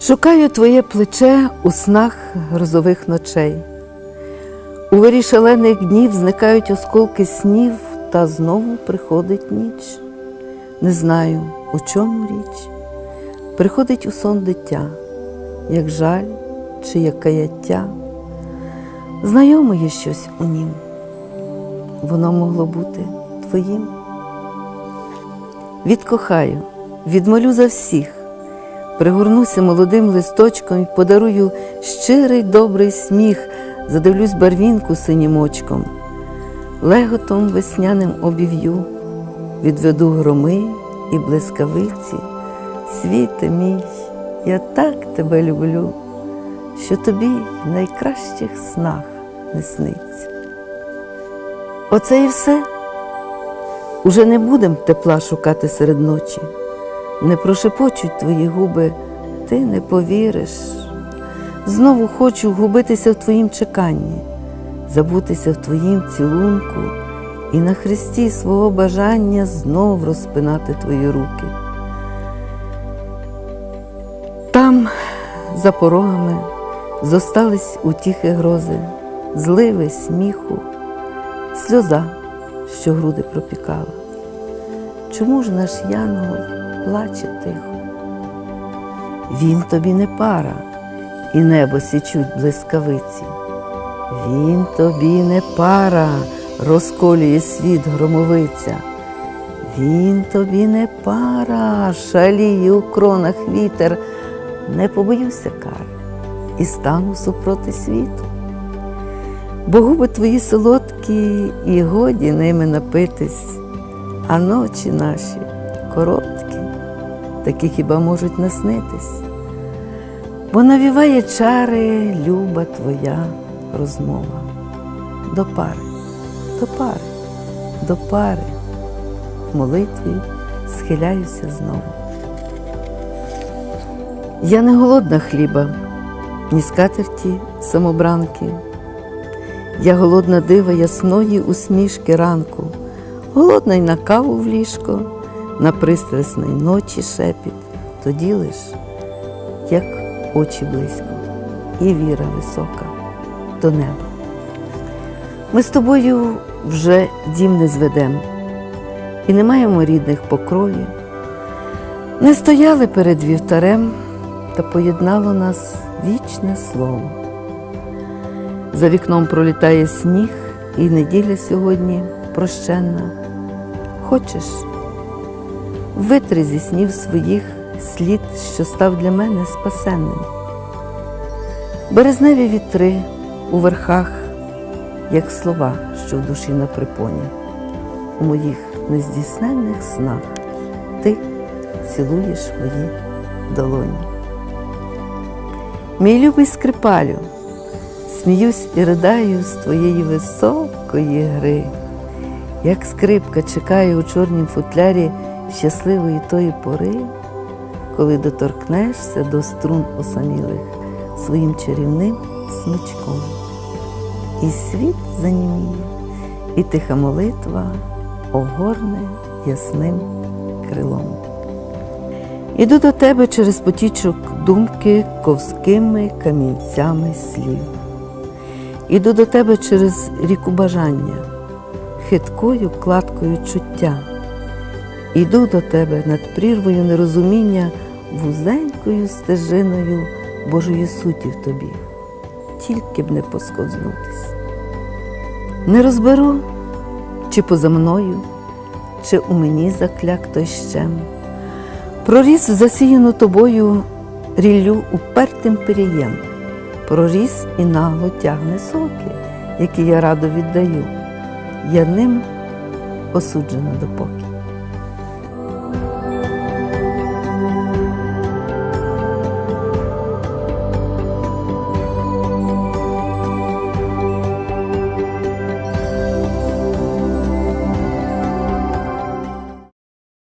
Шукаю твоє плече у снах грозових ночей. У вирі шалених днів зникають осколки снів, та знову приходить ніч. Не знаю, у чому річ. Приходить у сон дитя, як жаль чи як каяття. Знайоме є щось у нім. Воно могло бути твоїм. Відкохаю, відмолю за всіх, пригорнуся молодим листочком і подарую щирий добрий сміх, задивлюсь барвінку синім очком, леготом весняним обів'ю, відведу громи і блискавиці. Світе мій, я так тебе люблю, що тобі в найкращих снах не сниться. Оце і все. Уже не будем тепла шукати серед ночі, не прошепочуть твої губи, ти не повіриш. Знову хочу губитися в твоїм чеканні, забутися в твоїм цілунку і на хресті свого бажання знов розпинати твої руки. Там, за порогами, зостались утіхи грози, зливи сміху, сльоза, що груди пропікала. Чому ж наш янгол плаче тихо? Він тобі не пара, і небо січуть блискавиці. Він тобі не пара, розколює світ громовиця. Він тобі не пара, шаліє у кронах вітер, не побоюся кар і стану супроти світу. Бо губи твої солодкі, і годі ними напитись, а ночі наші короткі, такі хіба можуть наснитись, бо навіває чари люба твоя розмова. До пари, до пари, до пари, в молитві схиляюся знову. Я не голодна хліба, ні скатерті самобранки. Я голодна дива ясної усмішки ранку, голодна й на каву в ліжко, на пристрасний ночі шепіт, тоді лиш, як очі близько, і віра висока до неба. Ми з тобою вже дім не зведем, і не маємо рідних покрою, не стояли перед вівтарем, та поєднало нас вічне слово. За вікном пролітає сніг, і неділя сьогодні прощенна. Хочеш, витри зі снів своїх слід, що став для мене спасенним. Березневі вітри у верхах, як слова, що в душі на припоні. У моїх нездійсненних снах ти цілуєш мої долоні. Мій любий скрипалю, сміюсь і ридаю з твоєї високої гри, як скрипка чекає у чорнім футлярі щасливої тої пори, коли доторкнешся до струн осамілих своїм чарівним смичком. І світ заніміє, і тиха молитва огорне ясним крилом. Іду до тебе через потічок думки ковськими камінцями слів. Іду до тебе через ріку бажання, хиткою кладкою чуття. Іду до тебе над прірвою нерозуміння, вузенькою стежиною Божої суті в тобі, тільки б не посковзнутись. Не розберу, чи поза мною, чи у мені закляк той щем. Проріс засіяну тобою ріллю упертим пирієм, проріс і нагло тягне соки, які я радо віддаю. Я ним осуджена допоки.